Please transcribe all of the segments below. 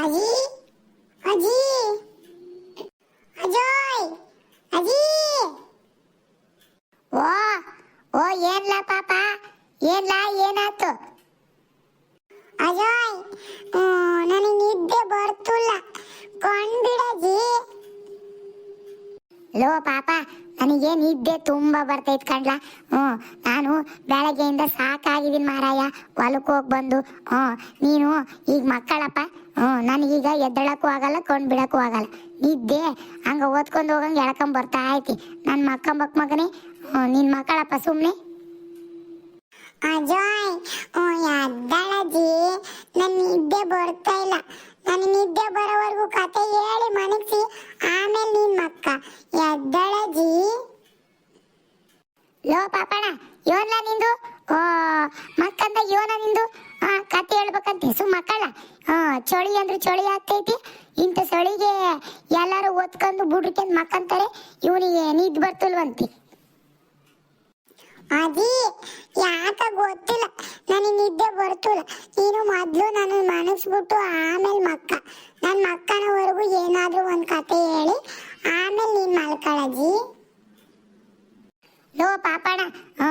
ಅಜಿ ಅಜಿ, ಅಜಯ್, ಅಜಿ. ಓ ಓ, ಏನ್ಲ ಪಾಪ? ಏನ್ಲ ಏನಾತು ಅಜಯ್ ನನಗೆ ನಿದ್ದೆ ಬರ್ತಿಲ್ಲ. ಕೊಂಡ್ಬಿಡಜಿ. ಲೋ ಪಾಪ, ನನಗೆ ನಿದ್ದೆ ತುಂಬಾ ಬರ್ತೈತ್ ಕಣ್ಲ. ಹ್ಞೂ, ನಾನು ಬೆಳಗ್ಗೆಯಿಂದ ಸಾಕಾಗಿದ್ದೀನಿ ಮಾರಾಯ. ಹೊಲಕ್ಕೆ ಹೋಗಿ ಬಂದು, ಹ್ಞೂ, ನೀನು ಈಗ ಮಕ್ಕಳಪ್ಪ ನನಗೀಗ ಎದ್ದಳಕ್ಕೂ ಆಗಲ್ಲ ಕೊಂಡ್ ಬಿಡಕ್ಕೂ ಆಗಲ್ಲ. ನಿದ್ದೆ ಹಂಗ ಓದ್ಕೊಂಡು ಹೋಗಂಗೆ ಎಳ್ಕೊಂಡ್ ಬರ್ತಾ ಐತಿ ನನ್ನ ಮಕ್ಕ ಮಗನೇ ನಿನ್ ನಿನ್ನ ಮಕ್ಕಳಪ್ಪ ಸುಮ್ಮನೆ ಅಜಯ್ ಎದ್ದಳಜಿ ನನ್ನ ನಿದ್ದೆ ಬರ್ತಾ ಇಲ್ಲ. ನನ್ನ ನಿದ್ದೆ ಬರೋವರೆಗೂ ಕತೆ ಹೇಳಿ ಮನಗಿಸಿ. ಆಮೇಲೆ ನಿನ್ ಮಕ್ಕ. ಎದ್ದಳಜಿ ಲೋ ಪಾಪಣ ಯೋನ್ಲ ನಿಂದು? ಓ ಮಕ್ಕಂದ ಯೋನ ನಿಂದು? ಆ, ಕತೆ ಹೇಳ್ಬೇಕಂತ ಸುಮ್ ಮಕ್ಕಳ. ಹಾ ಚಳಿ ಅಂದ್ರೆ ಚಳಿ ಆಗ್ತೈತಿ. ಇಂಥ ಚಳಿಗೆ ಎಲ್ಲಾರು ಒತ್ಕೊಂಡು ಬುಡ್ರಿಕೆಂದ್ ಮಕ್ಕಂತಾರೆ. ಇವನಿಗೆ ನಿದ್ದೆ ಬರ್ತಲ್ವಂತಿ. ಅದಿ ಯಾಕ ಗೊತ್ತಿಲ್ಲ. ನನಗೆ ನಿದ್ದೆ ಬರ್ತಿಲ್ಲ. ನೀನು ಮೊದ್ಲು ನನ್ನ ಮನಸ್ಬಿಟ್ಟು ಆಮೇಲೆ ಮಕ್ಕ. ನನ್ನ ಮಕ್ಕನವರೆಗೂ ಏನಾದರೂ ಒಂದು ಕತೆ ಹೇಳಿ. ಆಮೇಲೆ ನೀನು ಮಲ್ಕೊಳಜಿ ಲೋ ಪಾಪಣ ಹಾ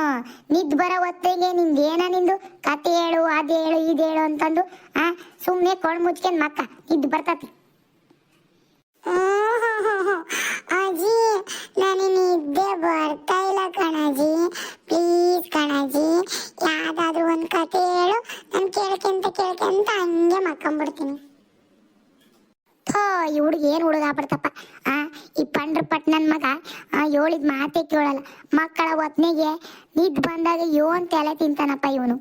ನಿದ್ ಬರೋ ಹೊತ್ತಿಗೆ ನಿಂದ ಏನ ನಿಂದು? ಕತೆ ಹೇಳು, ಅದ್ ಹೇಳು, ಇದ್ ಹೇಳು ಅಂತಂದು, ಆ, ಸುಮ್ನೆ ಕೊಳ್ ಮುಚ್ಕೊಂಡ್ ಮಕ್ಕ ನಿದ್ ಬರ್ತತಿ ಅಜ್ಜಿ ನನಗೆ ನಿದ್ದೆ ಬರ್ತಾ ಇಲ್ಲ ಕಣಜಿ ಪ್ಲೀಸ್ ಕಣಜಿ ಯಾವ್ದಾದ್ರು ಒಂದ್ ಕತೆ ಹೇಳು ನಾನು ಕೇಳ್ಕೊಂತ ಕೇಳ್ಕೊಂತ ಹಂಗೆ ಮಕ್ಕೊಂಬಿಡ್ತೀನಿ ಥೋ ಈ ಹುಡುಗ ಏನ್ ಹುಡುಗ ಆಗ್ಬಿಡ್ತಪ್ಪ ಆ ಈ ಪಂಡ್ರ ಪಟ್ ನನ್ ಮಗ ಆ ಹೇಳಿದ್ ಮಾತೇ ಕೇಳಲ್ಲ ಮಕ್ಕಳ ಹೊತ್ನೆಗೆ ನಿದ್ ಬಂದಾಗ ಯೋನ್ ತಲೆ ತಿಂತಾನಪ್ಪ ಇವನು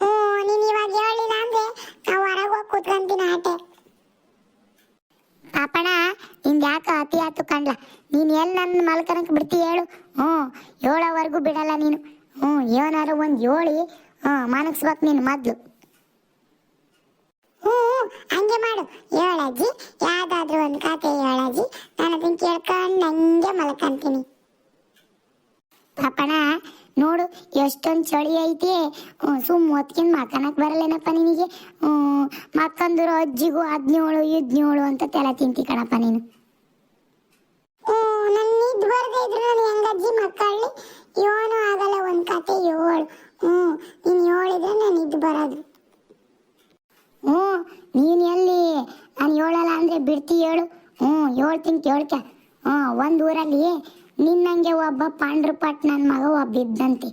ಹ್ಞೂ ನೀನ್ ಇವಾಗ ಹೇಳಿಲ್ಲ ಅಂದ್ರೆ ನಾವು ಹೊರಗೆ ಹೋಗಿ ಕೂತ್ಕೊಂತೀನಿ ಆಟೆ ಪಾಪಣ ನಿಂದ ಯಾಕ ಅತಿ ಆತು ಕಂಡ್ಲ ನೀನ್ ಎಲ್ಲಿ ನನ್ನ ಮಲ್ಕನಕ್ ಬಿಡ್ತಿ ಹೇಳು. ಹ್ಞೂ ಏಳೋವರೆಗೂ ಬಿಡಲ್ಲ ನೀನು. ಹ್ಞೂ ಏನಾರು ಒಂದು ಏಳಿ ಹ್ಞೂ ಮನಗ್ಸ್ಬೇಕು ನೀನು ಮೊದ್ಲು. ಹ್ಞೂ ಹಂಗೆ ಮಾಡು. ಹೇಳಜ್ಜಿ ಯಾವುದಾದ್ರೂ ಒಂದು ಕತೆ ಹೇಳಜ್ಜಿ ನಾನು ಅದನ್ನು ಕೇಳ್ಕೊಂಡು ಹಂಗೆ ಮಲ್ಕಂತೀನಿ. ಪಾಪಣ ನೋಡು ಎಷ್ಟೊಂದು ಚಳಿ ಐತಿ. ಸುಮ್ಮ ಸುಮ್ ಮಕ್ಕನಕ್ಕೆ ಮಕ್ಕನಕ್ ಬರಲ್ಲೇನಪ್ಪ ನಿನಗೆ? ಹ್ಮ್, ಮಕ್ಕಂದ್ರು ಅಜ್ಜಿಗೂ ಹದಿನೇಳು ಹದಿನೇಳು ಅಂತ ತಲೆ ತಿಂತಿ ಕಣಪ್ಪ ನೀನು. ನನ್ನ ಬರ್ದೇ ಇದ್ರು ನಾನು ಹೆಂಗ ಅಜ್ಜಿ ಮಕ್ಕಳಲ್ಲಿ ಏನೂ ಆಗಲ್ಲ ಒಂದ್ ಕತೆ ಏಳು. ಹ್ಞೂ, ನೀನು ಹೇಳಿದ್ರೆ ನಾನು ಇದ್ ಬರೋದು. ಹ್ಞೂ, ನೀನು ಎಲ್ಲಿ? ನಾನು ಹೇಳಲ್ಲ ಅಂದ್ರೆ ಬಿಡ್ತಿ ಹೇಳು ಹ್ಞೂ ಹೇಳ್ತೀನಿ ಕೇಳ್ಕ ಹ್ಞೂ, ಒಂದು ಊರಲ್ಲಿ ನಿನ್ನಂಗೆ ಒಬ್ಬ ಪಾಂಡ್ರಪಟ್ ನನ್ ನನ್ನ ಮಗ ಒಬ್ಬ ಇದ್ದಂತೆ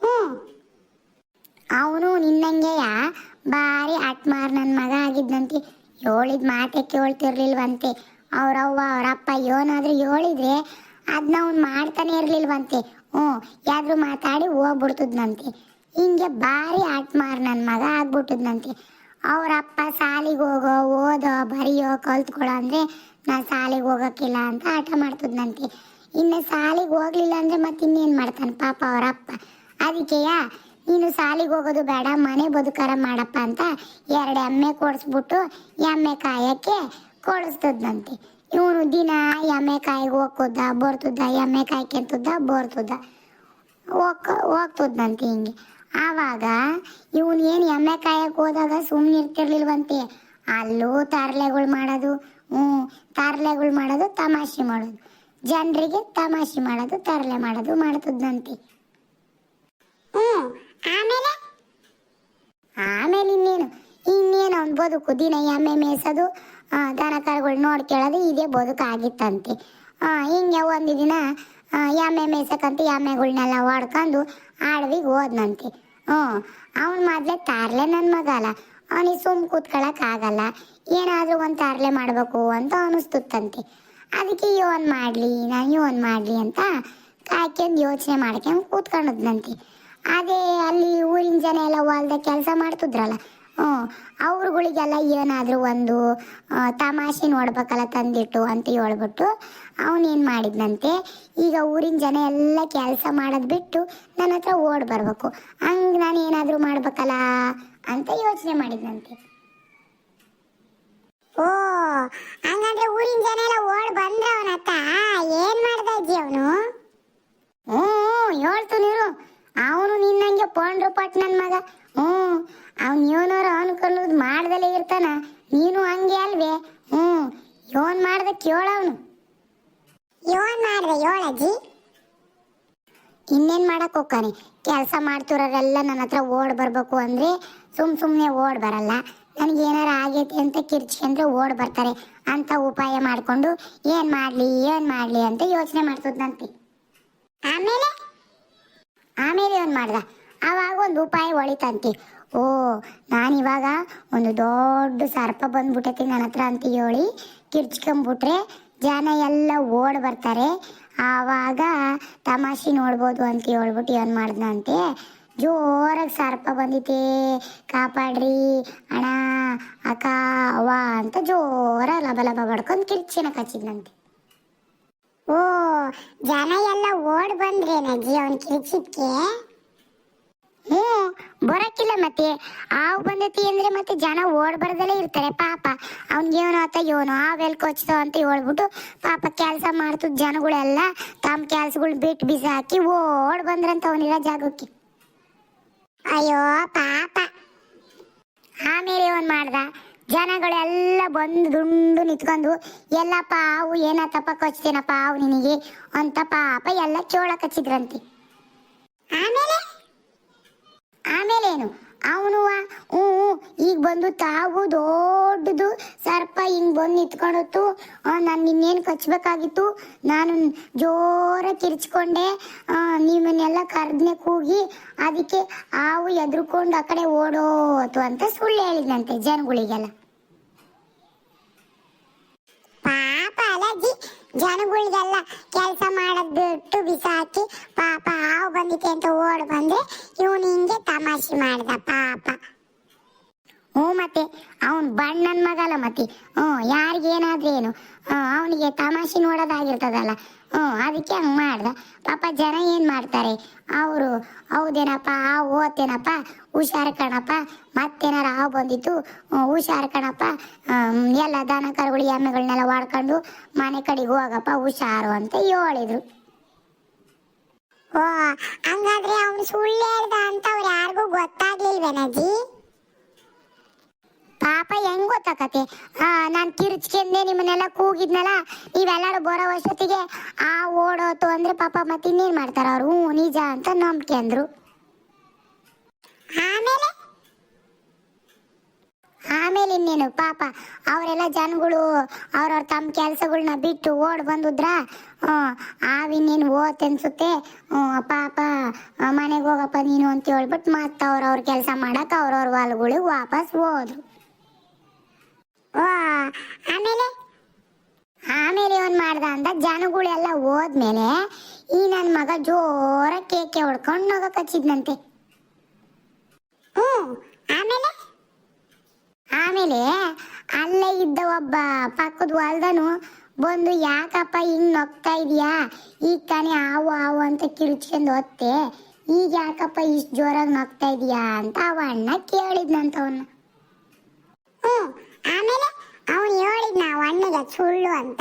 ಹ್ಞೂ, ಅವನು ನಿನ್ನಂಗೆಯ? ಭಾರಿ ಆಟ್ಮಾರ್ ನನ್ನ ಮಗ ಆಗಿದ್ದಂತೆ. ಹೇಳಿದ ಮಾತೆ ಕೇಳ್ತಿರ್ಲಿಲ್ವಂತೆ. ಅವ್ರವ್ವ, ಅವರಪ್ಪ ಏನಾದ್ರೂ ಹೇಳಿದ್ರೆ ಅದನ್ನ ಅವ್ನು ಮಾಡ್ತಾನೆ ಇರಲಿಲ್ವಂತೆ. ಹ್ಞೂ, ಯಾದ್ರು ಮಾತಾಡಿ ಹೋಗ್ಬಿಡ್ತದ್ನಂತೆ. ಹಿಂಗೆ ಭಾರಿ ಆಟ್ಮಾರ್ ನನ್ನ ಮಗ ಆಗ್ಬಿಟ್ಟದ್ನಂತೆ. ಅವರಪ್ಪ ಸಾಲಿಗೆ ಹೋಗೋ, ಓದೋ, ಬರೆಯೋ, ಕಲ್ತ್ಕೊಳ್ಳೋ ಅಂದರೆ ನಾನು ಸಾಲಿಗೆ ಹೋಗೋಕ್ಕಿಲ್ಲ ಅಂತ ಆಟ ಮಾಡ್ತದ್ನಂತೆ. ಇನ್ನು ಸಾಲಿಗೆ ಹೋಗ್ಲಿಲ್ಲ ಅಂದರೆ ಮತ್ತೆ ಇನ್ನೇನು ಮಾಡ್ತಾನೆ? ಪಾಪ ಅವರಪ್ಪ. ಅದಕ್ಕೆಯ, ನೀನು ಸಾಲಿಗೆ ಹೋಗೋದು ಬೇಡ, ಮನೆ ಬದುಕಾರ ಮಾಡಪ್ಪ ಅಂತ ಎರಡು ಎಮ್ಮೆ ಕೊಡಿಸ್ಬಿಟ್ಟು ಎಮ್ಮೆ ಕಾಯಕ್ಕೆ ಕೊಡಿಸ್ತದ್ನಂತೆ. ಇವನು ದಿನ ಎಮ್ಮೆ ಕಾಯಿಗೆ ಹೋಗ್ತದ, ಬರ್ತದ, ಎಮ್ಮೆ ಕಾಯಿ ಕೆಂತದ ಬರ್ತದ. ಹೋಗ್ ಹೋಗ್ತದಂತೆ ಹಿಂಗೆ. ಆವಾಗ ಇವನು ಏನು ಎಮ್ಮೆ ಕಾಯಕ್ಕೆ ಹೋದಾಗ ಸುಮ್ಮನೆ ಇರ್ತಿರ್ಲಿಲ್ವಂತೆ. ಅಲ್ಲೂ ತರ್ಲೆಗಳು ಮಾಡೋದು, ಹ್ಞೂ, ತರ್ಲೆಗಳು ಮಾಡೋದು, ತಮಾಷೆ ಮಾಡೋದು. ಜನರಿಗೆ ತಮಾಷೆ ಮಾಡೋದು, ತರಲೆ ಮಾಡೋದು ಮಾಡ್ತದಂತೆ ಆಮೇಲೆ? ಆಮೇಲೆ ಇನ್ನೇನು? ಇನ್ನೇನು ಅವ್ನು ಬದುಕು, ದಿನ ಎಮ್ಮೆ ಮೇಯ್ಸೋದು ದನ ಕರುಗಳು ನೋಡ್ಕೊಳ್ಳೋದು ಇದೇ ಬದುಕಾಗಿತ್ತಂತೆ. ಹಿಂಗೆ ಒಂದು ದಿನ ಎಮ್ಮೆ ಮೇಯ್ಸಕ್ಕಂತ ಎಮ್ಮೆಗಳ್ನೆಲ್ಲ ಹೊಡ್ಕೊಂಡು ಆಡವಿಗೆ ಹೋದ್ನಂತೆ. ಹ್ಞೂ, ಅವ್ನು ಮೊದಲೇ ತಾರ್ಲೆ ನನ್ನ ಮಗ ಅಲ್ಲ. ಅವನಿಗೆ ಸುಮ್ ಕೂತ್ಕೊಳ್ಳೋಕ್ಕಾಗಲ್ಲ ಏನಾದರೂ ಒಂದು ತಾರ್ಲೆ ಮಾಡಬೇಕು ಅಂತ ಅನಿಸ್ತುತ್ತಂತೆ. ಅದಕ್ಕೆ ಇವನ್ ಮಾಡಲಿ, ನಾನು ಇವನ್ ಮಾಡಲಿ ಅಂತ ಕಾಯ್ಕೊಂಡು ಯೋಚನೆ ಮಾಡ್ಕೊಂಡು ಕೂತ್ಕೊಂಡದ್ನಂತೆ ಅದೇ ಅಲ್ಲಿ ಊರಿನ ಜನ ಎಲ್ಲ ಹೊಲ್ದ ಕೆಲಸ ಮಾಡ್ತಿದ್ರಲ್ಲ ಅವ್ರುಗಳಿಗೆಲ್ಲ ಏನಾದರೂ ಒಂದು ತಮಾಷೆ ನೋಡ್ಬೇಕಲ್ಲ ತಂದಿಟ್ಟು ಅಂತ ಹೇಳ್ಬಿಟ್ಟು ಅವನೇನು ಮಾಡಿದ್ನಂತೆ, ಈಗ ಊರಿನ ಜನ ಎಲ್ಲ ಕೆಲಸ ಮಾಡೋದು ಬಿಟ್ಟು ನನ್ನ ಹತ್ರ ಓಡ್ ಬರಬೇಕು. ಹಂಗೆ ನಾನು ಏನಾದರೂ ಮಾಡ್ಬೇಕಲ್ಲ ಅಂತ ಯೋಚನೆ ಮಾಡಿದ್ನಂತೆ. ಓ, ಹಂಗಂದ್ರೆ ಊರಿನ ಜನ ಎಲ್ಲ ಓಡ್ ಬಂದ್ರೆ ಅವನ ಏನ್ ಮಾಡ್ದ ಇದ್ದಿ ಅವನು? ಹ್ಞೂ ಹೇಳ್ತು ನೀರು ಅವನು ನಿನ್ನಂಗೆ ಪೋಂಡ್ರು ಪಟ್ ನನ್ನ ಮಗ. ಹ್ಞೂ ಅವ್ನ್ ಏನೋರು ಅನ್ಕೊಳ್ಳೋದು ಇರ್ತಾನ. ನೀನು ಹಂಗೆ ಅಲ್ವೇ? ಹ್ಞೂ ಯೋನ್ ಮಾಡ್ದ ಕೇಳವನು ಯೋನ್ ಮಾಡ್ದೆ ಯೋಳಜ್ಜಿ ಇನ್ನೇನ್ ಮಾಡಕ್ ಹೋಗ್ತಾನೆ ಕೆಲಸ ಮಾಡ್ತಿರೋರೆಲ್ಲ ನನ್ನ ಹತ್ರ ಓಡ್ ಬರ್ಬೇಕು ಅಂದ್ರೆ ಸುಮ್ ಸುಮ್ನೆ ಓಡ್ ಬರಲ್ಲ. ನನಗೆ ಏನಾರ ಆಗೈತಿ ಅಂತ ಕಿರ್ಚ್ಕೊಂಡ್ರೆ ಓಡ್ ಬರ್ತಾರೆ. ಅಂತ ಉಪಾಯ ಮಾಡ್ಕೊಂಡು ಏನ್ ಮಾಡ್ಲಿ ಏನ್ ಮಾಡ್ಲಿ ಅಂತ ಯೋಚನೆ ಮಾಡ್ತದಂತೆ ಆಮೇಲೆ? ಆಮೇಲೆ ಏನ್ ಮಾಡ್ದ? ಆವಾಗ ಒಂದು ಉಪಾಯ ಹೊಳಿತಂತೆ ಓ, ನಾನಿವಾಗ ಒಂದು ದೊಡ್ಡ ಸರ್ಪ ಬಂದ್ಬಿಟ್ಟೈತಿ ನನ್ನ ಹತ್ರ ಅಂತ ಹೇಳಿ ಕಿರ್ಚ್ಕೊಂಬಿಟ್ರೆ ಜನ ಎಲ್ಲ ಓಡ್ ಬರ್ತಾರೆ. ಆವಾಗ ತಮಾಷೆ ನೋಡ್ಬೋದು ಅಂತ ಹೇಳ್ಬಿಟ್ಟು ಏನು ಮಾಡ್ದಂತೆ ಜೋರಾಗಿ ಸರ್ಪ ಬಂದಿತೆ, ಕಾಪಾಡ್ರಿ ಅಣ್ಣ, ಅಕ್ಕ ಅವ ಅಂತ ಜೋರ ಲಬ ಲಬ ಬಡ್ಕೊಂಡು ಕಿರ್ಚಿನ ಕಚ್ಚಿದ್ನಂತೆ. ಓ, ಜನ ಎಲ್ಲ ಓಡ್ ಬಂದ್ರೇನಜ್ಜಿ ಅವನ್ ಕಿರ್ಚಿದ್ಕೆ? ಹ್ಞೂ ಬರಕ್ಕಿಲ್ಲ ಮತ್ತೆ. ಹಾವು ಬಂದೈತಿ ಅಂದ್ರೆ ಮತ್ತೆ ಜನ ಓಡ್ಬಾರ್ದಲ್ಲೇ ಬರ್ದಲೇ ಇರ್ತಾರೆ, ಪಾಪ. ಅವ್ನಿಗೆ ಏನೋ ಆತ ಏನೋ ಹಾವೆಲ್ ಕೊಚ್ತೋ ಅಂತ ಹೇಳ್ಬಿಟ್ಟು ಪಾಪ ಕೆಲಸ ಮಾಡ್ತಿದ್ ಜನಗಳೆಲ್ಲ ತಮ್ಮ ಕೆಲ್ಸಗಳು ಬಿಟ್ಟು ಬಿಸಿ ಹಾಕಿ ಓಡ್ ಬಂದ್ರಂತ ಅವನಿರ ಜಾಗಕ್ಕೆ. ಅಯ್ಯೋ, ಪಾಪ. ಆಮೇಲೆ ಅವನ್ ಮಾಡ್ದ? ಜನಗಳೆಲ್ಲ ಬಂದು ದುಂಡು ನಿಂತ್ಕೊಂಡು ಎಲ್ಲಪ್ಪ ಹಾವು ಏನತ್ತಪ್ಪ ಕೊಚ್ತೇನಪ್ಪ ಹಾವು ನಿನಗೆ ಅಂತ ಪಾಪ ಎಲ್ಲ ಚೋಳ ಕಚ್ಚಿದ್ರಂತೆ. ಆಮೇಲೆ? ಆಮೇಲೆ ಏನು ಅವನು ಹ್ಞೂ ಈಗ ಬಂದು ತಾವು ದೊಡ್ಡದು ಸರ್ಪ ಹಿಂಗ್ ಬಂದು ನಿಂತ್ಕೊಂಡತ್ತು ನಾನು ನಿನ್ನೇನು ಕಚ್ಚಬೇಕಾಗಿತ್ತು ನಾನು ಜೋರ ಕಿರ್ಚ್ಕೊಂಡೆ ನಿಮ್ಮನ್ನೆಲ್ಲ ಕರ್ದನೆ ಕೂಗಿ ಅದಕ್ಕೆ ಹಾವು ಎದ್ರುಕೊಂಡು ಆ ಕಡೆ ಓಡೋತು ಅಂತ ಸುಳ್ಳು ಹೇಳಿದಂತೆ ಜನಗಳಿಗೆಲ್ಲ ಪಾಪ ಅಲಜ್ಜಿ ಜನಗಳಿಗೆಲ್ಲ ಕೆಲಸ ಮಾಡೋದ್ ಬಿಟ್ಟು ಬಿಸಾಕಿ ಪಾಪ ಹಾವು ಬಂದಿದೆ ಅಂತ ಓಡ್ ಬಂದ್ರೆ ಇವನು ಹಿಂಗೆ ತಮಾಷೆ ಮಾಡ್ದ ಪಾಪ. ಹ್ಞೂ ಮತ್ತೆ, ಅವನ್ ಬಣ್ಣನ್ ಮಗಲ್ಲ ಮತ್ತೆ. ಹ್ಞೂ ಯಾರಿಗೇನಾದ್ರೇನು ಅವನಿಗೆ ತಮಾಷೆ ನೋಡೋದಾಗಿರ್ತದಲ್ಲ. ಹ್ಞೂ, ಅದಕ್ಕೆ ಹಂಗೆ ಮಾಡ್ದ. ಪಾಪ ಜನ ಏನು ಮಾಡ್ತಾರೆ? ಅವರು, ಹೌದೇನಪ್ಪ, ಆ ಓದ್ತೇನಪ್ಪ ಹುಷಾರು ಕಣಪ್ಪ, ಮತ್ತೇನಾರ ಹಾವು ಬಂದಿತ್ತು ಹುಷಾರು ಕಣಪ್ಪ. ಎಲ್ಲ ದನ ಕರುಗಳು ಎಮ್ಮೆಗಳನ್ನೆಲ್ಲ ವಾಡ್ಕೊಂಡು ಮನೆ ಕಡೆಗೆ ಹೋಗಪ್ಪ, ಹುಷಾರು ಅಂತ ಹೇಳಿದ್ರು. ಓ, ಹಂಗಾದ್ರೆ ಅವನು ಸುಳ್ಳು ಹೇಳ್ದ ಅಂತ ಅವ್ರು ಯಾರಿಗೂ ಗೊತ್ತಾಗ್ಲಿಲ್ವೇನಜ್ಜಿ ಪಾಪ ಹೆಂಗ್ ಗೊತ್ತಾಕತೆ? ನಾನ್ ಕಿರ್ಚ್ಕೆಂದೆ ನಿಮ್ಮನ್ನೆಲ್ಲ ಕೂಗಿದ್ನಲ್ಲ, ನೀವೆಲ್ಲಾರು ಬರೋ ವರ್ಷೊತ್ತಿಗೆ ಆ ಓಡೋತು ಅಂದ್ರೆ ಪಾಪ ಮತ್ತೆ ಇನ್ನೇನ್ ಮಾಡ್ತಾರ ಅವ್ರು? ಹ್ಞೂ ನಿಜ ಅಂತ ನಂಬಿಕೆ ಅಂದ್ರು. ಆಮೇಲೆ? ಆಮೇಲೆ ಇನ್ನೇನು, ಪಾಪ, ಅವರೆಲ್ಲ ಜನಗಳು, ಅವ್ರವ್ರ ತಮ್ಮ ಕೆಲಸಗಳನ್ನ ಬಿಟ್ಟು ಓಡ್ ಬಂದುದ್ರ ಆವಿನ್ನೇನು ಓತ್ ಅನ್ಸುತ್ತೆ ಪಾಪ ಮನೆಗೆ ಹೋಗಪ್ಪ ನೀನು ಅಂತ ಹೇಳ್ಬಿಟ್ಟು ಮತ್ತೆ ಅವ್ರವ್ರ ಕೆಲಸ ಮಾಡಕ್ ಅವ್ರವ್ರ ಹೊಲ್ಗಳಿಗೆ ವಾಪಸ್ ಹೋದ್ರು. ಆಮೇಲೆ? ಆಮೇಲೆ ಏನ್ ಮಾಡ್ದ ಅಂದ, ಜನಗಳೆಲ್ಲ ಹೋದ್ಮೇಲೆ ಈ ನನ್ನ ಮಗ ಜೋರ ಕೇಕೆ ಹೊಡ್ಕೊಂಡು ನಗ ಕಚ್ಚಿದ್ನಂತೆ. ಹ್ಮ್ ಆಮೇಲೆ? ಆಮೇಲೆ ಅಲ್ಲೇ ಇದ್ದ ಒಬ್ಬ ಪಕ್ಕದ ಹೊಲ್ದನು ಬಂದು, ಯಾಕಪ್ಪ ಹಿಂಗ್ ನಗ್ತಾ ಇದೀಯಾ? ಈಗ ತಾನೇ ಹಾವು ಹಾವು ಅಂತ ಕಿರುಚ್ಕೊಂಡು ಹೊತ್ತೆ. ಈಗ ಯಾಕಪ್ಪ ಇಷ್ಟು ಜೋರಾಗಿ ನಗ್ತಾ ಇದೀಯಾ? ಅಂತ ಅವ ಅಣ್ಣ ಕೇಳಿದ್ನಂತ ಅವನ್ನ ಹ್ಮ್ ಆಮೇಲೆ ಅವನು ಹೇಳಿದ್ನ ಅವ ಅಣ್ಣಗೆ ಸುಳ್ಳು ಅಂತ?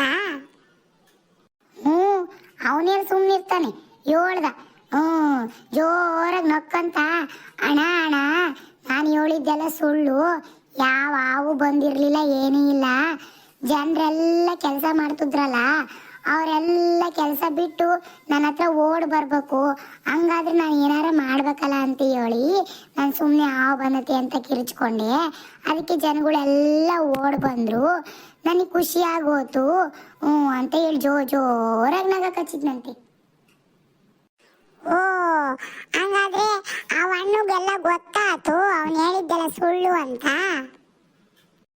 ಹ್ಮ್ ಅವನೇನು ಸುಮ್ಮನಿರ್ತಾನೆ ಹೇಳ್ದ ಹ್ಮ್, ಜೋರಾಗಿ ನಕ್ಕಂತ ಅಣ ಅಣ ನಾನು ಹೇಳಿದ್ದೆಲ್ಲ ಸುಳ್ಳು. ಯಾವ ಹಾವು ಬಂದಿರಲಿಲ್ಲ, ಏನೂ ಇಲ್ಲ. ಜನರೆಲ್ಲ ಕೆಲಸ ಮಾಡ್ತಿದ್ರಲ್ಲ, ಅವರೆಲ್ಲ ಕೆಲಸ ಬಿಟ್ಟು ನನ್ನ ಹತ್ರ ಓಡ್ ಬರ್ಬೇಕು. ಹಂಗಾದ್ರೆ ನಾನು ಏನಾರ ಮಾಡ್ಬೇಕಲ್ಲ ಅಂತ ಹೇಳಿ ನಾನು ಸುಮ್ಮನೆ ಹಾವು ಬಂದತಿ ಅಂತ ಕಿರಿಚ್ಕೊಂಡೆ. ಅದಕ್ಕೆ ಜನಗಳೆಲ್ಲ ಓಡ್ ಬಂದರು. ನನಗೆ ಖುಷಿ ಆಗೋತು. ಹ್ಞೂ ಅಂತ ಹೇಳಿ ಜೋ, ಜೋರಾಗಿ ನಗ ಕಚ್ಚಿದ್ನಂತೆ ಓ ಹಂಗಾದ್ರೆ ಆ ಹಣ್ಣುಗೆಲ್ಲ ಗೊತ್ತಾತು ಅವನು ಹೇಳಿದ್ದೆಲ್ಲ ಸುಳ್ಳು ಅಂತ.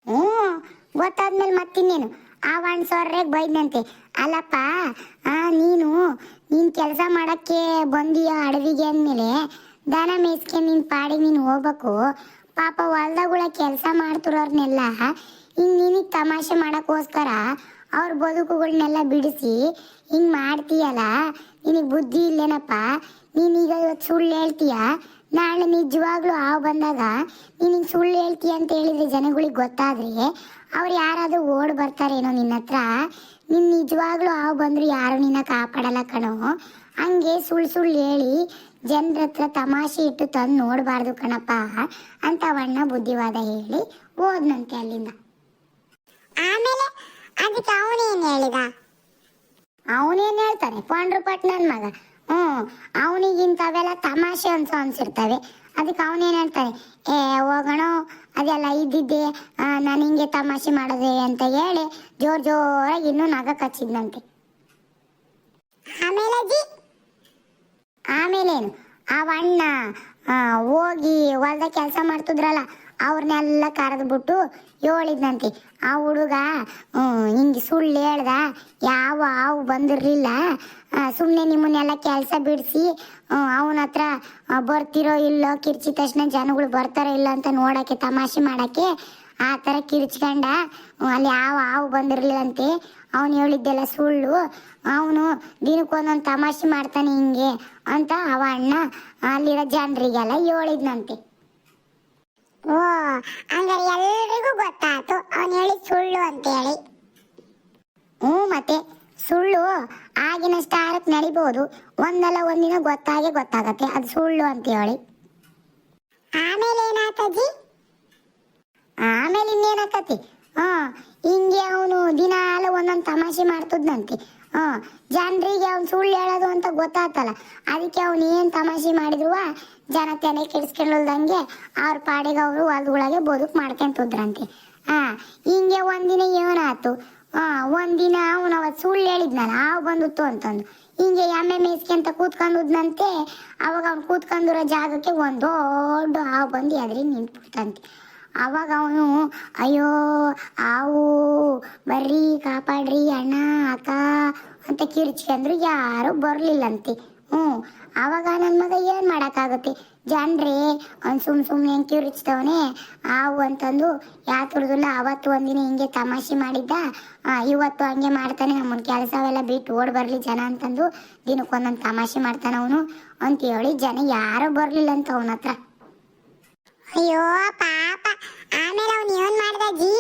ಹ್ಞೂ ಗೊತ್ತಾದ್ಮೇಲೆ ಮತ್ತಿನ್ನೇನು ಆ ಹಣ್ಣು ಸೊರ್ರೆಗೆ ಬೈದಂತೆ ಅಲ್ಲಪ್ಪ, ಆ, ನೀನು ನೀನ್ ಕೆಲಸ ಮಾಡಕ್ಕೆ ಬಂದೀಯ ಅಡವಿಗೆ ಅಂದಮೇಲೆ? ದನ ಮೇಯಿಸ್ಕೆ ನಿನ್ ಪಾಡಿ ನೀನು ಹೋಗ್ಬೇಕು. ಪಾಪ ಹೊಲ್ದಾಗುಳ ಕೆಲಸ ಮಾಡ್ತಿರೋರ್ನೆಲ್ಲ ಹಿಂಗೆ ನಿನಗೆ ತಮಾಷೆ ಮಾಡೋಕ್ಕೋಸ್ಕರ ಅವ್ರ ಬದುಕುಗಳನ್ನೆಲ್ಲ ಬಿಡಿಸಿ ಹಿಂಗ್ ಮಾಡ್ತೀಯಲ್ಲ? ನಿನಗೆ ಬುದ್ಧಿ ಇಲ್ಲೇನಪ್ಪ? ನೀನೀಗ ಇವತ್ತು ಸುಳ್ಳು ಹೇಳ್ತೀಯ? ನಾಳೆ ನಿಜವಾಗ್ಲೂ ಹಾವು ಬಂದಾಗ ನೀನು ಸುಳ್ಳು ಹೇಳ್ತೀಯ ಅಂತ ಹೇಳಿದ್ರೆ ಜನಗಳಿಗೆ ಗೊತ್ತಾದ್ರೆ ಅವ್ರು ಯಾರಾದರೂ ಓಡ್ ಬರ್ತಾರೇನೋ ನಿನ್ನ ಹತ್ರ? ನೀನು ನಿಜವಾಗ್ಲೂ ಹಾವು ಬಂದರೂ ಯಾರು ನಿನ್ನ ಕಾಪಾಡಲ್ಲ ಕಣೋ. ಹಂಗೆ ಸುಳ್ಳು ಸುಳ್ಳು ಹೇಳಿ ಜನರ ಹತ್ರ ತಮಾಷೆ ಇಟ್ಟು ತಂದು ನೋಡಬಾರ್ದು ಕಣಪ್ಪ ಅಂತ ಅವಣ್ಣ ಬುದ್ಧಿವಾದ ಹೇಳಿ ಹೋದ್ನಂತೆ ಅಲ್ಲಿಂದ. ಆಮೇಲೆ ಅದಕ್ಕೆ ಅವನೇನು ಹೇಳಿದ? ಅವನೇನು ಹೇಳ್ತಾನೆ? ಪಾಂಡ್ರು ಪಟ್ನನ್ ಮಗ. ಹ್ಞೂ ಅವನಿಗಿಂತವೆಲ್ಲ ತಮಾಷೆ ಅನ್ಸೋ ಅನ್ಸಿರ್ತವೆ. ಅದಕ್ಕೆ ಅವನೇನು ಹೇಳ್ತಾನೆ? ಏ ಹೋಗೋಣ ಅದೆಲ್ಲ ಇದ್ದಿದ್ದೆ ನಾನು ಹಿಂಗೆ ತಮಾಷೆ ಮಾಡೋದೆ ಅಂತ ಹೇಳಿ ಜೋರ್ ಜೋರಾಗಿ ಇನ್ನೂ ನಗ ಕಚ್ಚಿದ್ನಂತೆ. ಆಮೇಲೆ ಅಜ್ಜಿ? ಆಮೇಲೇನು ಆ ಅಣ್ಣ ಆ, ಹೋಗಿ ಹೊಲ್ದ ಕೆಲಸ ಮಾಡ್ತಿದ್ರಲ್ಲ ಅವ್ರನ್ನೆಲ್ಲ ಕರೆದ್ಬಿಟ್ಟು ಹೇಳಿದ್ನಂತೆ. ಆ ಹುಡುಗ ಹಿಂಗೆ ಸುಳ್ಳು ಹೇಳ್ದ? ಯಾವ ಹಾವು ಬಂದಿರಲಿಲ್ಲ? ಸುಮ್ಮನೆ ನಿಮ್ಮನ್ನೆಲ್ಲ ಕೆಲಸ ಬಿಡಿಸಿ ಅವನ ಹತ್ರ ಬರ್ತಿರೋ ಇಲ್ಲೋ ಕಿರ್ಚಿದ ತಕ್ಷಣ ಜನಗಳು ಬರ್ತಾರೋ ಇಲ್ಲ ಅಂತ ನೋಡೋಕ್ಕೆ, ತಮಾಷೆ ಮಾಡೋಕ್ಕೆ ಆ ಥರ ಕಿರ್ಚ್ಕೊಂಡ ಅಲ್ಲಿ ಯಾವ ಹಾವು ಬಂದಿರಲಿಲ್ಲಂತೆ. ಅವನು ಹೇಳಿದ್ದೆಲ್ಲ ಸುಳ್ಳು. ಅವನು ದಿನಕ್ಕೊಂದೊಂದು ತಮಾಷೆ ಮಾಡ್ತಾನೆ ಹಿಂಗೆ ಅಂತ ಅವ ಅಣ್ಣ, ಅಲ್ಲಿರೋ ಜನರಿಗೆಲ್ಲ ಹೇಳಿದ್ನಂತೆ. ಹಂಗಾರೆ ಎಲ್ರಿಗೂ ಗೊತ್ತಾಯ್ತು. ಅವನು ಹೇಳಿ ಸುಳ್ಳು ಅಂತ ಹೇಳಿ ಹ್ಞೂ ಮತ್ತೆ, ಸುಳ್ಳು ಆಗಿನ ಸ್ಟಾರಕ್ಕೆ ನಡಿಬೋದು. ಒಂದಲ್ಲ ಒಂದಿನ ಗೊತ್ತಾಗೆ ಗೊತ್ತಾಗತ್ತೆ. ಅದು ಸುಳ್ಳು ಅಂತ ಹೇಳಿ ಆಮೇಲೆ ಏನಾತಜ್ಜಿ? ಆಮೇಲೆ ಇನ್ನೇನಾಕತಿ ಹಾ, ಹಿಂಗೆ ಅವನು ದಿನಾಲು ಒಂದೊಂದು ತಮಾಷೆ ಮಾಡ್ತಿದ್ನಂತೆ. ಹಾ, ಜನರಿಗೆ ಅವ್ನು ಸುಳ್ಳು ಹೇಳೋದು ಅಂತ ಗೊತ್ತಾಗ್ತಲ್ಲ ಅದಕ್ಕೆ ಅವನು ಏನು ತಮಾಷೆ ಮಾಡಿದ್ರು ಜನ ತೆನೆ ಕೆಡಿಸ್ಕೊಳ್ಳಲ್ದಂಗೆ ಅವ್ರ ಪಾಡಿಗೆ ಅವರು ಹೊಲ್ದೊಳಗೆ ಬದುಕು ಮಾಡ್ಕೊಂತಿದ್ರಂತೆ ಹಾ ಹಿಂಗೆ ಒಂದಿನ ಏನಾಯ್ತು? ಹಾ ಒಂದಿನ ಅವನು ಅವತ್ತು ಸುಳ್ಳು ಹೇಳಿದ್ನಲ್ಲ ಹಾವು ಬಂದಿತ್ತು ಅಂತಂದು. ಹಿಂಗೆ ಎಮ್ಮೆ ಮೇಯ್ಸ್ಕೊಂತ ಕೂತ್ಕೊಂಡದ್ನಂತೆ, ಅವಾಗ ಅವ್ನು ಕೂತ್ಕೊಂಡಿರೋ ಜಾಗಕ್ಕೆ ಒಂದು ದೊಡ್ಡ ಹಾವು ಬಂದು ಎದ್ರಿ ನಿಂತ್ಬಿಡ್ತಂತೆ. ಅವಾಗ ಅವನು, ಅಯ್ಯೋ, ಹಾವು, ಬರ್ರಿ, ಕಾಪಾಡ್ರಿ ಅಣ್ಣ, ಅಕ್ಕ, ಅಂತ ಕಿರ್ಚ್ಕೊಂಡ್ರು, ಯಾರು ಬರಲಿಲ್ಲಂತೆ. ಹ್ಞೂ ಅವಾಗ ನನ್ನ ಮಗ ಏನು ಮಾಡೋಕ್ಕಾಗುತ್ತೆ? ಜನರೇ, ಅವ್ನು ಸುಮ್ ಸುಮ್ಮನೆ ಹೆಂಗೆ ಕಿರಿಚ್ತವನೆ? ಆವು ಅಂತಂದು ಯಾತುರ್ದಿಲ್ಲ ಅವತ್ತು ಒಂದಿನ ಹಿಂಗೆ ತಮಾಷೆ ಮಾಡಿದ್ದ. ಇವತ್ತು ಹಂಗೆ ಮಾಡ್ತಾನೆ ನಮ್ಮನ್ನ ಕೆಲಸವೆಲ್ಲ ಬಿಟ್ಟು ಓಡ್ ಬರಲಿ ಜನ ಅಂತಂದು ದಿನಕ್ಕೊಂದೊಂದು ತಮಾಷೆ ಮಾಡ್ತಾನ ಅವನು. ಅಂತ ಹೇಳಿ ಜನ ಯಾರು ಬರಲಿಲ್ಲ ಅಂತ ಅವನ ಹತ್ರ. ಅಯ್ಯೋ, ಪಾಪ. ಆಮೇಲೆ ಅವನು ಏನ್ ಮಾಡ್ದ ಜಿ?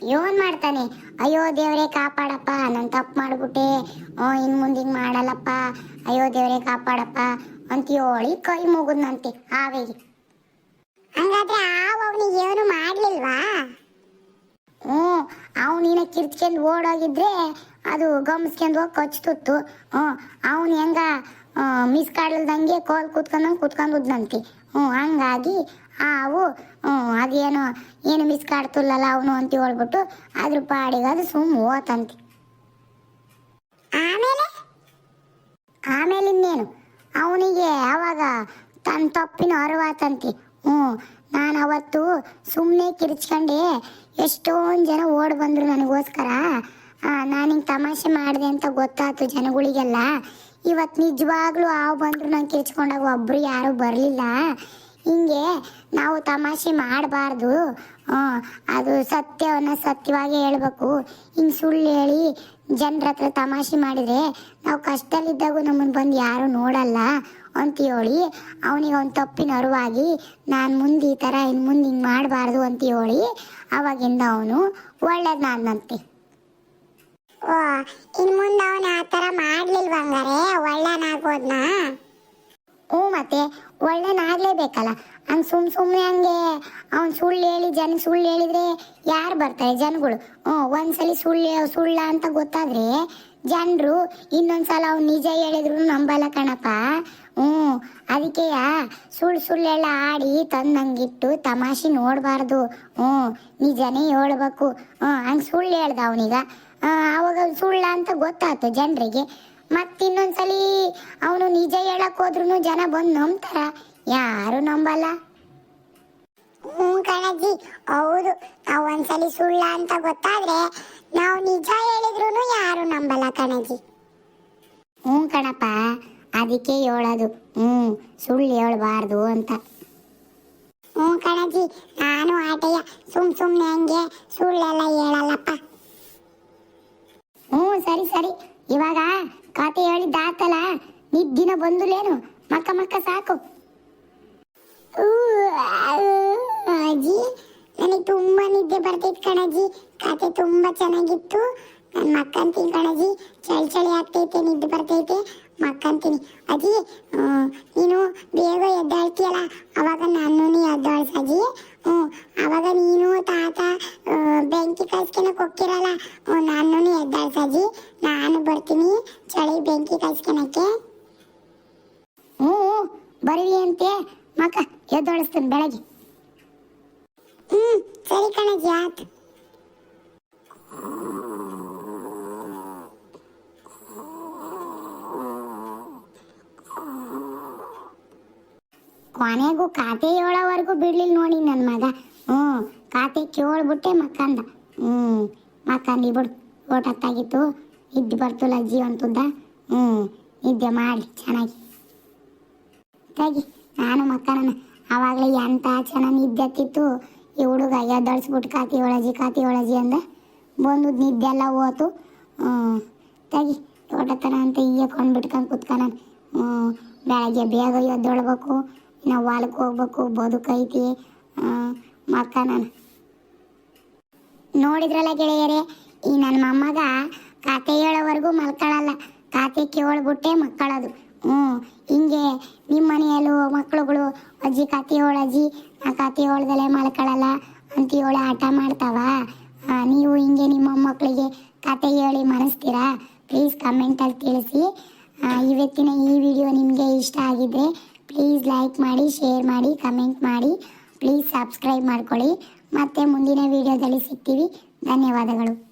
ಏನ್ ಮಾಡ್ತಾನೆ, ಅಯ್ಯೋ ದೇವ್ರೆ ಕಾಪಾಡಪ್ಪ, ನಾನು ತಪ್ಪು ಮಾಡ್ಬಿಟ್ಟೆ. ಇನ್ ಮುಂದೆ ಮಾಡಲ್ಲಪ್ಪ. ಅಯ್ಯೋ ದೇವ್ರೆ ಕಾಪಾಡಪ್ಪ. ಅಂತ ಹೇಳಿ ಕೈ ಮುಗಿದ್ನಂತೆ ಆವೆಗೆ ಹಂಗಾದ್ರೆ ಆವ್ ಅವನಿಗೆ ಏನು ಮಾಡ್ಲಿಲ್ವಾ? ಹ್ಞೂ ಅವನಿನ ಕಿರ್ಚ್ಕೊಂಡು ಓಡೋಗಿದ್ರೆ ಅದು ಗಮಸ್ಕೊಂಡ್ ಹೋಗಿ ಕಚ್ತುತ್ತು ಹ್ಞೂ, ಅವನು ಹೆಂಗ ಮಿಸ್ ಕಾಡಲ್ದಂಗೆ ಕೋಲ್ ಕೂತ್ಕೊಂಡಂಗೆ ಕೂತ್ಕೊಂಡದ್ನಂತೆ ಹ್ಞೂ, ಹಂಗಾಗಿ ಹಾವು ಹ್ಞೂ ಅದೇನೋ ಏನು ಮಿಸ್ ಕಾಡ್ತಿಲ್ಲಲ್ಲ ಅವನು ಅಂತ ಹೇಳ್ಬಿಟ್ಟು ಅದ್ರ ಪಾಡಿಗೆ ಅದು ಸುಮ್ಮ ಹೋತಂತೆ ಆಮೇಲೆ? ಆಮೇಲೆ ಇನ್ನೇನು? ಅವನಿಗೆ ಅವಾಗ ತನ್ನ ತಪ್ಪಿನ ಅರಿವಾತಂತೆ. ಹ್ಞೂ ನಾನು ಅವತ್ತು ಸುಮ್ಮನೆ ಕಿರ್ಚ್ಕೊಂಡೆ ಎಷ್ಟೊಂದು ಜನ ಓಡ್ ಬಂದರು ನನಗೋಸ್ಕರ. ನಾನು ಹಿಂಗೆ ತಮಾಷೆ ಮಾಡಿದೆ ಅಂತ ಗೊತ್ತಾಯ್ತು ಜನಗಳಿಗೆಲ್ಲ. ಇವತ್ತು ನಿಜವಾಗ್ಲೂ ಹಾವು ಬಂದ್ರು ನಾನು ಕಿರ್ಚ್ಕೊಂಡಾಗ ಒಬ್ಬರು ಯಾರೂ ಬರಲಿಲ್ಲ. ಹಿಂಗೆ ನಾವು ತಮಾಷೆ ಮಾಡಬಾರ್ದು. ಅದು ಸತ್ಯವನ್ನು ಸತ್ಯವಾಗಿ ಹೇಳ್ಬೇಕು. ಹಿಂಗೆ ಸುಳ್ಳು ಹೇಳಿ ಜನರ ಹತ್ರ ತಮಾಷೆ ಮಾಡಿದರೆ ನಾವು ಕಷ್ಟದಲ್ಲಿದ್ದಾಗೂ ನಮ್ಮನ್ನು ಬಂದು ಯಾರು ನೋಡಲ್ಲ ಅಂತ ಹೇಳಿ ಅವನಿಗೆ ಅವ್ನು ತಪ್ಪಿನ ಅರುವಾಗಿ ನಾನು ಮುಂದೆ ಈ ಥರ ಇನ್ನು ಮುಂದೆ ಹಿಂಗೆ ಮಾಡಬಾರ್ದು ಅಂತ ಹೇಳಿ ಅವಾಗಿಂದ ಅವನು ಒಳ್ಳೇದು ನಾನಂತೆ ಓ ಇನ್ನು ಮುಂದೆ ಅವನು ಆ ಥರ ಮಾಡಲಿಲ್ವಂಗಾರೆ ಒಳ್ಳೆನಾಗೋದ್ನಾ ಹ್ಞೂ ಮತ್ತೆ ಒಳ್ಳೆನಾಗ್ಲೇಬೇಕಲ್ಲ. ಹಂಗೆ ಸುಮ್ ಸುಮ್ಮನೆ ಹಂಗೆ ಅವ್ನು ಸುಳ್ಳು ಹೇಳಿ, ಜನ ಸುಳ್ಳು ಹೇಳಿದ್ರೆ ಯಾರು ಬರ್ತಾರೆ ಜನಗಳು? ಹ್ಞೂ, ಒಂದ್ಸಲಿ ಸುಳ್ಳು ಸುಳ್ಳ ಅಂತ ಗೊತ್ತಾದ್ರೆ ಜನರು ಇನ್ನೊಂದ್ಸಲ ಅವ್ನು ನಿಜ ಹೇಳಿದ್ರು ನಂಬಲ್ಲ ಕಣಪ್ಪ. ಹ್ಞೂ, ಅದಕ್ಕೆಯ ಸುಳ್ಳು ಸುಳ್ಳೆಲ್ಲ ಆಡಿ ತಂದಂಗಿಟ್ಟು ತಮಾಷೆ ನೋಡಬಾರ್ದು. ಹ್ಞೂ, ನಿಜನೇ ಹೇಳ್ಬೇಕು. ಹ್ಞೂ, ಹಂಗೆ ಸುಳ್ಳು ಹೇಳ್ದ ಅವನೀಗ. ಅವಾಗ ಸುಳ್ಳ ಅಂತ ಗೊತ್ತಾಯ್ತು ಜನರಿಗೆ. ಮತ್ತಿನ್ನೊಂದ್ಸಲಿ ಅವನು ನಿಜ ಹೇಳಕ್ ಹೋದ್ರು ಜನ ಬಂದು ನಂಬ್ತಾರ. ಯಾರು ನಂಬಲ್ಲ. ಹ್ಮ್ ಕಣಜ್ಜಿ, ಹೌದು. ನಾವು ಒಂದ್ಸಲಿ ಸುಳ್ಳ ಅಂತ ಗೊತ್ತಾದ್ರೆ ನಾವು ನಿಜ ಹೇಳಿದ್ರು ಯಾರು ನಂಬಲ್ಲ ಕಣಜ್ಜಿ. ಹ್ಮ್ ಕಣಪ್ಪ, ಅದಕ್ಕೆ ಹೇಳೋದು. ಹ್ಮ್ ಸುಳ್ಳು ಹೇಳ್ಬಾರ್ದು ಅಂತ. ಹ್ಮ್ ಕಣಜ್ಜಿ, ನಾನು ಆಟೆಯ ಸುಮ್ ಸುಮ್ನೆ ಹಂಗೆ ಸುಳ್ಳೆಲ್ಲ ಹೇಳಲ್ಲಪ್ಪ. ಹ್ಮ್ ಸರಿ ಸರಿ. ಇವಾಗ ಕತೆ ಹೇಳಿದ್ದಾತಲ್ಲ, ನಿದ್ದಿನ ಬಂದುಲೇನು. ಮಕ್ಕ ಮಕ್ಕ ಸಾಕು. ಅಜ್ಜಿ, ನನಗೆ ತುಂಬಾ ನಿದ್ದೆ ಬರ್ತೈತೆ ಕಣಜ್ಜಿ. ಕತೆ ತುಂಬಾ ಚೆನ್ನಾಗಿತ್ತು. ನಾನು ಮಕ್ಕಂತೀನಿ ಕಣಜ್ಜಿ. ಚಳಿ ಚಳಿ ಆಗ್ತೈತೆ, ನಿದ್ದೆ ಬರ್ತೈತೆ. ಮಕ್ಕಂತೀನಿ. ಅಜ್ಜಿ ನೀನು ಬೇಗ ಎದ್ದಾಳ್ತೀಯಲ್ಲ? ಅವಾಗ ನಾನು ನೀ ಎದ್ದಾಳ್ಸ ಅಜ್ಜಿ. ಹ್ಞೂ ಅವಾಗ ನೀನು ತಾತ ಬೆಂಕಿ ಕಾಯಿಸ್ಕೊಳಕ್ ಹೋಗ್ತಿರಲ್ಲ? ನಾನು ನೀ ಎದ್ದಾಳ್ಸ ಅಜ್ಜಿ. ನಾನು ಬರ್ತೀನಿ ಚಳಿ ಬೆಂಕಿ ಕಾಯಿಸ್ಕೊಳಕ್ಕೆ ಹ್ಞೂ ಬರೀ ಅಂತೆ. ಮಕ್ಕ ಎದ್ದೊಳಿಸ್ತೀನಿ ಬೆಳಗ್ಗೆ. ಹ್ಞೂ ಸರಿ ಕಣಜ್ಜಿ ಕೊನೆಗೂ ಖಾತೆ ಏಳೋವರೆಗೂ ಬಿಡ್ಲಿಲ್ಲ ನೋಡಿ ನನ್ನ ಮಗ. ಹ್ಞೂ ಖಾತೆ ಕೇಳ್ಬಿಟ್ಟೆ ಮಕ್ಕಂದ. ಹ್ಞೂ ಮಕ್ಕಂದು ಬಿಡು ಊಟತ್ತಾಗಿತ್ತು ಇದ್ದು ಬರ್ತಲ್ಲ ಅಜ್ಜಿ ಅಂತುದ್ದ ಹ್ಞೂ ಇದ್ದೆ ಮಾಡಿ ಚೆನ್ನಾಗಿ. ತೆಗಿ. ನಾನು ಮಕ್ಕಳನ್ನ ಆವಾಗಲೇ ಎಂಥ ಚೆನ್ನಾಗಿ ನಿದ್ದೆ ಹತ್ತಿತ್ತು, ಈ ಹುಡುಗ ಎದ್ದಳಿಸ್ಬಿಟ್ಟು ಕಾತಿ ಒಳಜಿ ಕಾತಿ ಒಳಜಿ ಅಂದ. ಬಂದು ನಿದ್ದೆ ಎಲ್ಲ ಹೋತು. ತಗಿ, ತೋಟತನ ಅಂತ ಕೊಂಡು ಬಿಟ್ಕೊಂಡು ಕುತ್ಕೊನ ಹ್ಞೂ ಬೆಳಗ್ಗೆ ಬೇಗ ಎದ್ದೊಳ್ಬೇಕು ನಾವು ಹೊಲಕ್ಕೆ ಹೋಗ್ಬೇಕು ಬದುಕೈತಿ ಮಕ್ಕ ನಾನು. ನೋಡಿದ್ರಲ್ಲ ಗೆಳೆಯರೇ, ಈ ನನ್ನ ಮೊಮ್ಮಗ ಖಾತೆ ಹೇಳೋವರೆಗೂ ಮಲ್ಕೊಳ್ಳಲ್ಲ ಖಾತೆ ಕೇಳ್ಬಿಟ್ಟೆ ಮಕ್ಕಳದು. ಹ್ಞೂ ಹಿಂಗೆ ನಿಮ್ಮ ಮನೆಯಲ್ಲೂ ಮಕ್ಕಳುಗಳು ಅಜ್ಜಿ ಖಾತೆ ಅಜ್ಜಿ ನಾ ಖಾತೆ ಹೇಳ್ದಲೆ ಮಲ್ಕೊಳ್ಳಲ್ಲ ಅಂತ ಹೇಳಿ ಆಟ ಮಾಡ್ತಾವ. ನೀವು ಹಿಂಗೆ ನಿಮ್ಮ ಮಕ್ಕಳಿಗೆ ಕತೆ ಹೇಳಿ ಮನಸ್ತೀರಾ? ಪ್ಲೀಸ್ ಕಮೆಂಟಲ್ಲಿ ತಿಳಿಸಿ. ಆ, ಇವತ್ತಿನ ಈ ವಿಡಿಯೋ ನಿಮಗೆ ಇಷ್ಟ ಆಗಿದ್ರೆ ಪ್ಲೀಸ್ ಲೈಕ್ ಮಾಡಿ ಶೇರ್ ಮಾಡಿ ಕಮೆಂಟ್ ಮಾಡಿ. ಪ್ಲೀಸ್ ಸಬ್ಸ್ಕ್ರೈಬ್ ಮಾಡ್ಕೊಳ್ಳಿ. ಮತ್ತೆ ಮುಂದಿನ ವಿಡಿಯೋದಲ್ಲಿ ಸಿಗ್ತೀವಿ. ಧನ್ಯವಾದಗಳು.